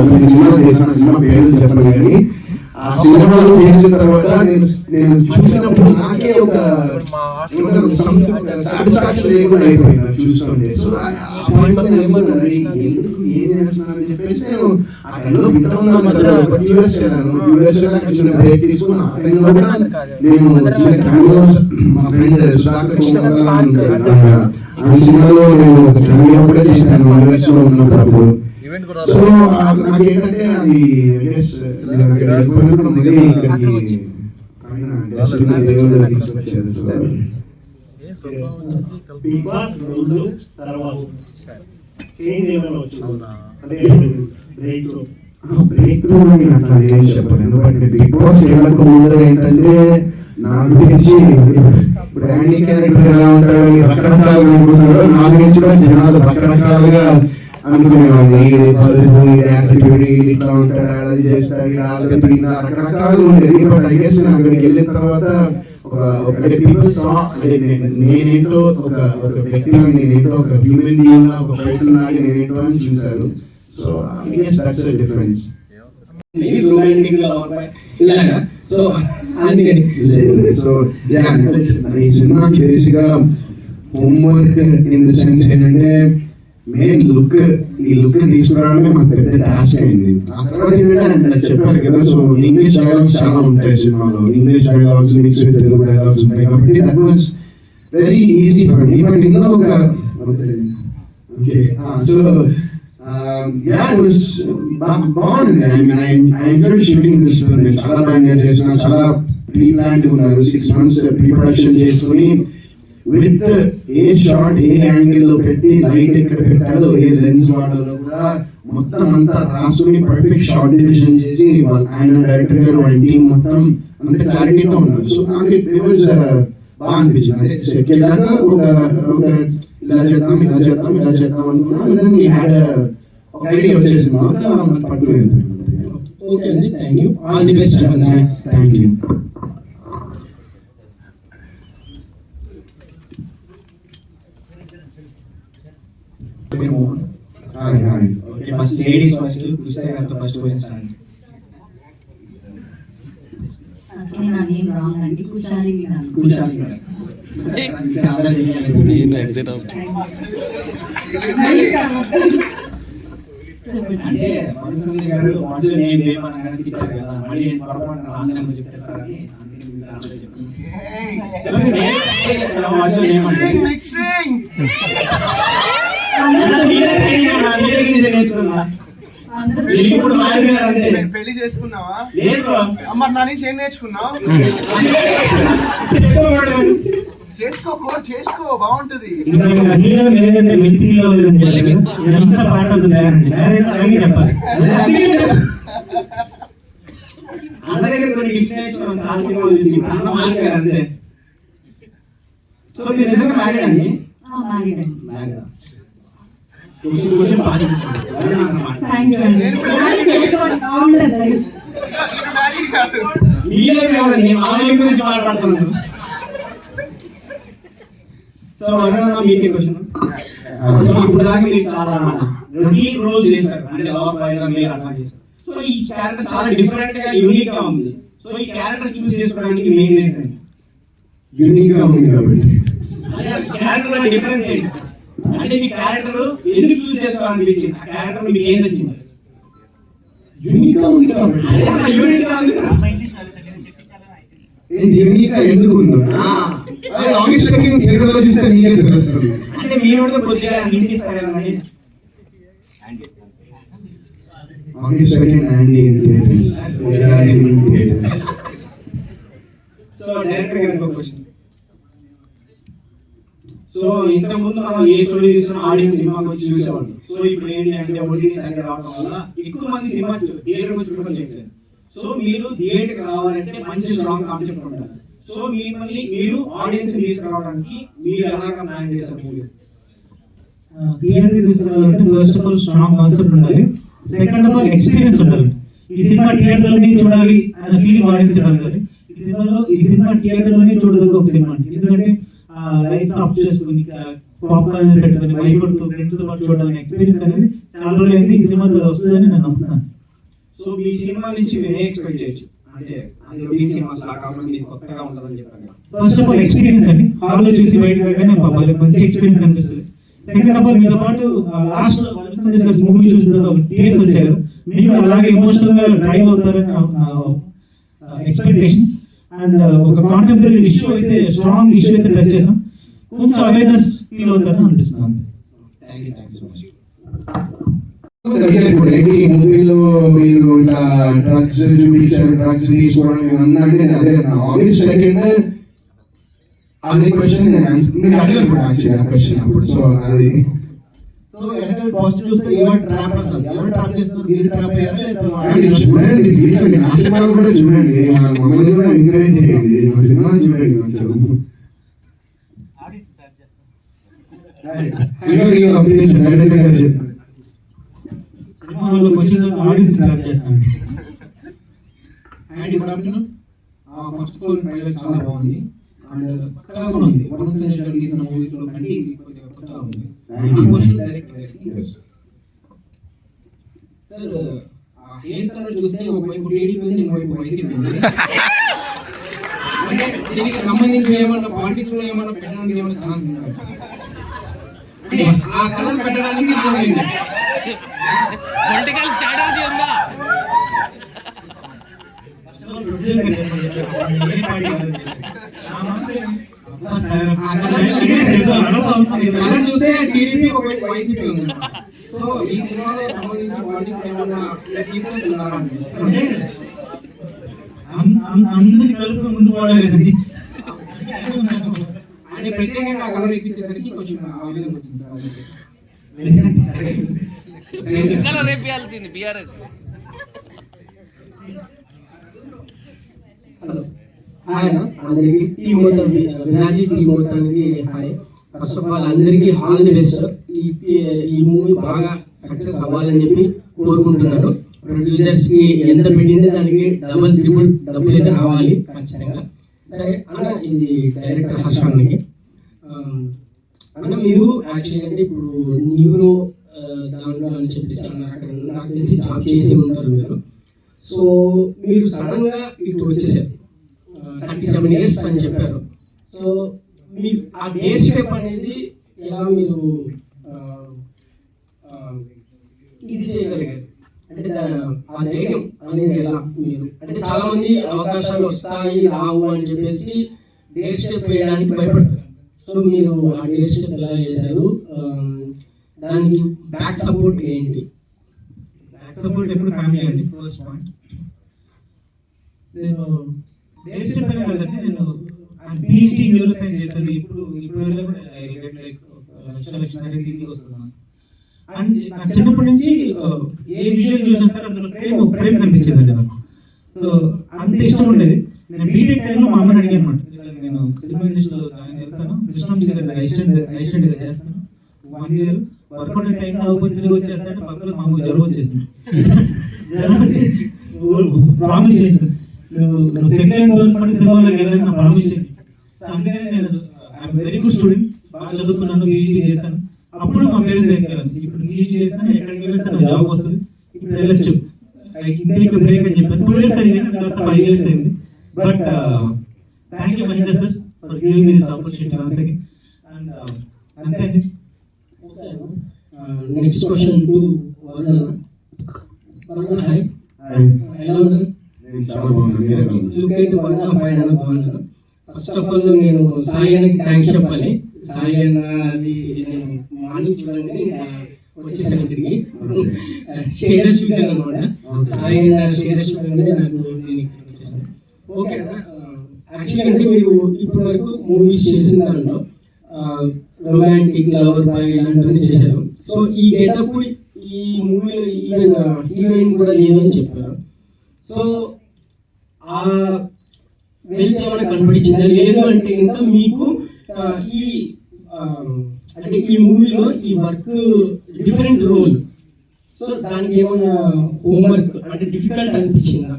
చేశాను సినిమా పేర్లు చెప్పను కానీ ఆ సినిమాలు చేసిన తర్వాత నేను నేను చూసినప్పుడు నాకే ఒక సాటిస్ఫాక్షన్ లేకుండా అయిపోయింది. అది చూస్తుంటే. సో నేను అనుకున్నాను, "అరే, ఎందుకు ఏం చేస్తున్నానని చెప్పేసి నేను ఆ టైంలో బిడ్డ ఉన్నాను కదా. బట్ యూఎస్ వెళ్ళాను. యూఎస్ వెళ్ళాక చిన్న బ్రేక్ తీసుకుని ఆ టైంలో కూడా నేను చిన్న క్యామియోస్ మా ఫ్రెండ్ సుధాకర్. ఆ- ఆ సినిమాలో నేను ఒక క్యామియో కూడా చేశాను. యూఎస్లో ఉన్నప్పుడు. సో అది ఇక్కడికి ఆయన దేవుడు తీసుకొచ్చారు బిగ్ బాస్ ముందు తర్వాత. చేంజ్ ఏమైనా వచ్చిందా? అంటే బ్రేక్ బ్రేక్ త్రూ అని అట్లా ఏం చెప్పలేదు ఎందుకంటే బిగ్ బాస్ వెళ్ళక ముందు ఏంటంటే నా గురించి ఇప్పుడు క్యారెక్టర్ ఎలా ఉంటాడని రకరకాలుగా అనుకున్నారు నా గురించి కూడా జనాలు రకరకాలుగా అనుకునేవాళ్ళు ఈడు బలుపు ఈడు యాటిట్యూడ్ ఈడు ఇట్లా ఉంటాడు అది చేస్తాడు ఈడు ఆలుగా తిరిగిన రకరకాలు ఉండేది. బట్ ఐ గెస్ నేను అక్కడికి వెళ్ళిన తర్వాత ఒక ఒక పీపుల్ సా నేనేంటో ఒక ఒక వ్యక్తిగా నేనేంటో ఒక హ్యూమన్ బీయింగ్ లా ఒక పర్సన్ లాగా నేనేంటో అని చూశారు so I guess that's difference romantic ఇలాగా. సో అందుకని. సో యా ఈ సినిమాకి బేసిక్గా హోంవర్క్ ఇన్ ద సెన్స్ ఏంటంటే మెయిన్ లుక్ ఈ లుక్ తీసుకురావడమే మాకు పెద్ద టాస్క్ అయింది. ఆ తర్వాత ఏంటంటే నాకు చెప్పారు కదా సో ఇంగ్లీష్ డైలాగ్స్ చాలా ఉంటాయి సినిమాలో. English dialogues mix with Telugu dialogues ఉంటాయి. కాబట్టి that was very easy for me but ఇందులో ఒక okay so yeah it was బాగుంది. I mean I I enjoy shooting this film చాలా బాగా ఎంజాయ్ చేసిన చాలా ప్రీ ప్లాన్ ఉన్నారు. సిక్స్ మంత్స్ ప్రీ ప్రొడక్షన్ చేసుకుని విత్ ఏ షాట్ ఏ యాంగిల్లో పెట్టి లైట్ ఎక్కడ పెట్టాలో ఏ లెన్స్ వాడాలో కూడా మొత్తం అంతా రాసుకుని పర్ఫెక్ట్ షార్ట్ డివిజన్ చేసి వాళ్ళ ఆయన డైరెక్టర్ గారు వాళ్ళ టీం మొత్తం అంత క్లారిటీగా ఉన్నారు. సో నాకు ఇట్ వాజ్ బాగా అనిపించింది. అంటే సెట్ వెళ్ళాక ఒక ఒక ఇలా చేద్దాం ఇలా చేద్దాం ఇలా చేద్దాం అనుకున్నాం వీ హ్యాడ్ ఒక ఐడియా వచ్చేసింది. మాకు పట్టుకుని ఓకే అండి thank you all the best thank you hi okay first ladies first పుస్తక గారితో ఫస్ట్ క్వశ్చన్ స్టార్ట్ అసలు నా నేమ్ రాంగ్ అండి. కుశాలి విధానం కుషాలి గారు నేను ఎగ్జిట్ అవుట్ చెప్పండి. అంటే గారు తిట్టారు కదా. మళ్ళీ నేను పొరపాటున. చెప్పండి, అందరూ. అందరూ ఇప్పుడు పెళ్ళి చేసుకున్నావా. అమ్మ నా నుంచి ఏం నేర్చుకున్నావు. చేసుకోకో చేసుకో బాగుంటది అన్న దగ్గర కొన్ని టిప్స్ నేర్చుకున్నాం చాలా సినిమాలు చూసి ఇప్పుడు అన్న మారిపోయారు అంతే సో మీరు నిజంగా మ్యారీడ్ అండి మ్యారీడ్ అండి క్వశ్చన్ క్వశ్చన్ పాస్ గురించి మాట్లాడుతున్నాను సో అన్న మీకే క్వశ్చన్ సో ఇప్పుడు దాకా మీరు చాలా రొటీన్ రోల్స్ చేశారు. అంటే లవ్ ఫైర్ మీరు అట్లా చేశారు. సో ఈ క్యారెక్టర్ చాలా డిఫరెంట్గా యూనిక్గా ఉంది. సో ఈ క్యారెక్టర్ చూస్ చేసుకోవడానికి మెయిన్ రీజన్ యూనిక్గా ఉంది కాబట్టి. క్యారెక్టర్ డిఫరెన్స్ ఏంటి? అంటే మీ క్యారెక్టర్ ఎందుకు చూస్ చేసుకోవాలనిపించింది ఆ క్యారెక్టర్ మీకు ఏం నచ్చింది? యూనిక్ యూనిక్ ఎందుకు ఉందో? ఆ, అదే ఆగస్ట్ సెకండ్ థియేటర్లో చూస్తే మీకే తెలుస్తుంది. అంటే మీ వాడితో కొద్దిగా ఇన్ థియేటర్స్ సో డైరెక్టర్ గారికి ఒక క్వశ్చన్ సో ఇంతకు ముందు మనం ఏ స్టోరీ చూసిన ఆడియన్స్ సినిమాకి వచ్చి చూసేవాళ్ళు. సో ఇప్పుడు ఏంటంటే ఓటీటీ సంఖ్య రావడం వల్ల ఎక్కువ మంది సినిమా థియేటర్కి వచ్చి ప్రిఫర్ చేయట్లేదు. సో మీరు థియేటర్కి రావాలంటే మంచి స్ట్రాంగ్ కాన్సెప్ట్ ఉండాలి. సో మిమ్మల్ని మీరు ఆడియన్స్ తీసుకురావడానికి మీరు ఎలాగ ప్లాన్ చేశారు మూవీ? థియేటర్కి తీసుకురావాలంటే first of all strong concept ఉండాలి. సెకండ్ ఆఫ్ ఆల్ ఎక్స్పీరియన్స్ ఉండాలి. ఈ సినిమా థియేటర్లోనే చూడాలి అనే ఫీలింగ్ ఆడియన్స్ కలగాలి ఈ సినిమాలో ఈ సినిమా థియేటర్లోనే చూడదగ్గ ఒక సినిమా. ఎందుకంటే లైట్స్ ఆఫ్ చేసుకుని పాప్కార్న్ పెట్టుకొని భయపడుతూ ఫ్రెండ్స్తో పాటు చూడడం ఎక్స్పీరియన్స్ అనేది చాలా రోజులు అయింది ఈ సినిమా వస్తుందని నేను నమ్ముతున్నాను. సో మీ సినిమా నుంచి మేము ఎక్స్పెక్ట్ చేయొచ్చు. ఫస్ట్ ఆఫ్ ఆల్ ఎక్స్పీరియన్స్ అండి. హాల్లో చూసి బయట మంచి ఎక్స్పీరియన్స్ అనిపిస్తుంది. సెకండ్ ఆఫ్ ఆల్ మీతో పాటు లాస్ట్ మూవీ చూసిన తర్వాత వచ్చాయి కదా. మీరు అలాగే ఎమోషనల్గా డ్రైవ్ అవుతారని ఎక్స్పెక్టేషన్ అండ్ ఒక కాంటెంపరీ ఇష్యూ అయితే స్ట్రాంగ్ ఇష్యూ అయితే టచ్ చేసాం. కొంచెం అవేర్నెస్ ఫీల్ అవుతారని అనిపిస్తుంది. మూవీలో మీరు ఇట్లా డ్రగ్స్ చూపించారు డ్రగ్స్ తీసుకోవడం ఇవన్నీ అంటే అదే ఆబ్వియస్ సెకండ్ అదే క్వశ్చన్ నేను కూడా యాక్చువల్లీ ఆ క్వశ్చన్ అప్పుడు. సో అది సో వెనకాల పాజిటివ్ చూస్తే ఎవరు ట్రాప్ అంటారు ఎవరు ట్రాప్ చేస్తారు? మీరు ట్రాప్ అయ్యారా లేదా చూడండి అండి నా సినిమాలు కూడా చూడండి. మన మమ్మల్ని కూడా ఎంకరేజ్ చేయండి. మా సినిమా చూడండి కొంచెం. ఇక మీ opinion డైరెక్ట్గా చెప్పండి సినిమా హాల్లోకి వచ్చిన తర్వాత ఆడియన్స్ ట్రాప్ చేస్తాను and good afternoon first of all trailer చాలా బాగుంది. అండ్ కొత్తగా కూడా ఉంది. వరుణ్ సంజయ్ గారు తీసిన మూవీస్లో కంటే ఇది కొత్తగా ఉంది. Yes. సార్ ఆ హెయిర్ కలర్ చూస్తే ఒకవైపు టీడీపీ ఉంది ఇంకోవైపు వైసీపీ ఉంది. అంటే దీనికి సంబంధించి ఏమన్నా పాలిటిక్స్లో ఏమన్నా పెట్టడానికి ఏమన్నా ఛాన్స్ ఉందా? అంటే ఆ కలర్ పెట్టడానికి పొలిటికల్ స్ట్రాటజీ ఉందా? కలర్ చూస్తే టీడీపీ ఒకవైపు వైసీపీ ఉంది. సో ఈ సినిమాలో సంబంధించి పాలిటిక్స్ ఏమన్నా తీసుకుంటున్నారా అంటే అం- అం- అందరి కలుపు ముందు పోవడం కదండి అంటే ప్రత్యేకంగా కలర్ ఎక్కించేసరికి కొంచెం ఆ విధంగా వచ్చింది రేపేయాల్సింది బీఆర్ఎస్. హలో. ఆయన అందరికి టీం మొత్తం వినాజీ టీం మొత్తానికి హాయ్ ఫస్ట్ ఆఫ్ ఆల్ అందరికీ ఆల్ ది బెస్ట్ ఈ ఈ మూవీ బాగా సక్సెస్ అవ్వాలని చెప్పి కోరుకుంటున్నాను. ప్రొడ్యూసర్స్కి ఎంత పెట్టింటే దానికి డబుల్ త్రిబుల్ డబ్బులు అయితే రావాలి ఖచ్చితంగా. సరే అన్న ఇది డైరెక్టర్ హర్ష అన్నకి. Um, అన్న మీరు యాక్చువల్ అంటే ఇప్పుడు న్యూరో uh, దాంట్లో అని చెప్పేసి అన్నారు అక్కడ నాకు తెలిసి జాబ్ చేసి ఉంటారు మీరు. సో మీరు సడన్గా ఇటు వచ్చేసారు. థర్టీ సెవెన్ ఇయర్స్ అని చెప్పారు. సో మీ ఆ డేర్ స్టెప్ అనేది ఎలా మీరు ఇది చేయగలిగారు? అంటే ఆ ధైర్యం అనేది ఎలా మీరు? అంటే చాలా మంది అవకాశాలు వస్తాయి రావు అని చెప్పేసి డేర్ స్టెప్ వేయడానికి భయపడతారు. సో మీరు ఆ డేర్ స్టెప్ ఎలా చేశారు? దానికి బ్యాక్ సపోర్ట్ ఏంటి? బ్యాక్ సపోర్ట్ ఎప్పుడు ఫ్యామిలీ అండి? ఫస్ట్ పాయింట్ నేను నేర్చుకునే పని కాదండి నేను పిహెచ్డి న్యూరో సైన్స్ చేశాను. ఇప్పుడు ఇప్పుడు లైక్ లక్ష లక్ష ఈజీగా వస్తున్నాను. అండ్ నాకు చిన్నప్పటి నుంచి ఆ, ఏ విజువల్ చూసినా సరే అందులో ఫ్రేమ్ ఒక ఫ్రేమ్ కనిపించేదండి నాకు. సో అంత ఇష్టం ఉండేది. నేను బీటెక్ టైంలో మా అమ్మని అడిగాను అనమాట నేను సినిమా ఇండస్ట్రీలో జాయిన్ వెళ్తాను కృష్ణం గారి అసిస్టెంట్ అసిస్టెంట్గా చేస్తాను. వన్ ఇయర్ వర్కౌట్ అయితే అయింది అవ్వకపోతే తిరిగి వచ్చేస్తాను. పక్కన మా అమ్మ జ్వరం వచ్చేసింది. జ్వరం వచ్చి ప్రామిస్ చేయించు నువ్వు అయిన తర్వాత సినిమాలోకి వెళ్ళాలని నా సో అందుకని నేను ఐఎమ్ వెరీ గుడ్ స్టూడెంట్ బాగా చదువుకున్నాను పీహెచ్డీ చేశాను. అప్పుడు మా పేరెంట్స్ దగ్గరికి వెళ్ళాను ఇప్పుడు పీహెచ్డీ చేశాను ఎక్కడికి వెళ్ళేస్తాను జాబ్ వస్తుంది. ఇప్పుడు వెళ్ళొచ్చు. ఇంటికి బ్రేక్ అని చెప్పాను. టూ ఇయర్స్ అడిగాను తర్వాత ఫైవ్ ఇయర్స్ అయింది. But thank you Mahender sir for giving me this opportunity once again and అంతే అండి. Next question to hi hi. చాలా బాగున్నాను? లుక్ అయితే బాగా ఫైన్ అన్న బాగున్నాను ఫస్ట్ ఆఫ్ ఆల్ నేను సాయి అన్నకి థ్యాంక్స్ చెప్పాలి. సాయి అన్న అది మార్నింగ్ చూడండి వచ్చేసాను ఇక్కడికి. స్టేటస్ చూశాను అనమాట సాయి అన్న స్టేటస్ చూడండి నాకు నేను ఇక్కడికి వచ్చేసాను. ఓకే అన్న యాక్చువల్లీ అంటే మీరు ఇప్పటి వరకు మూవీస్ చేసిన దాంట్లో రొమాంటిక్ లవర్ బాయ్ ఇలాంటివన్నీ చేశారు. సో ఈ గెటప్ ఈ మూవీలో ఈవెన్ హీరోయిన్ కూడా లేదని చెప్పారు. సో వెళ్తే ఏమైనా కనిపించిందా? లేదు అంటే ఇంకా మీకు ఈ అంటే ఈ మూవీలో ఈ వర్క్ డిఫరెంట్ రోల్. సో దానికి ఏమైనా హోంవర్క్ అంటే డిఫికల్ట్ అనిపించిందా?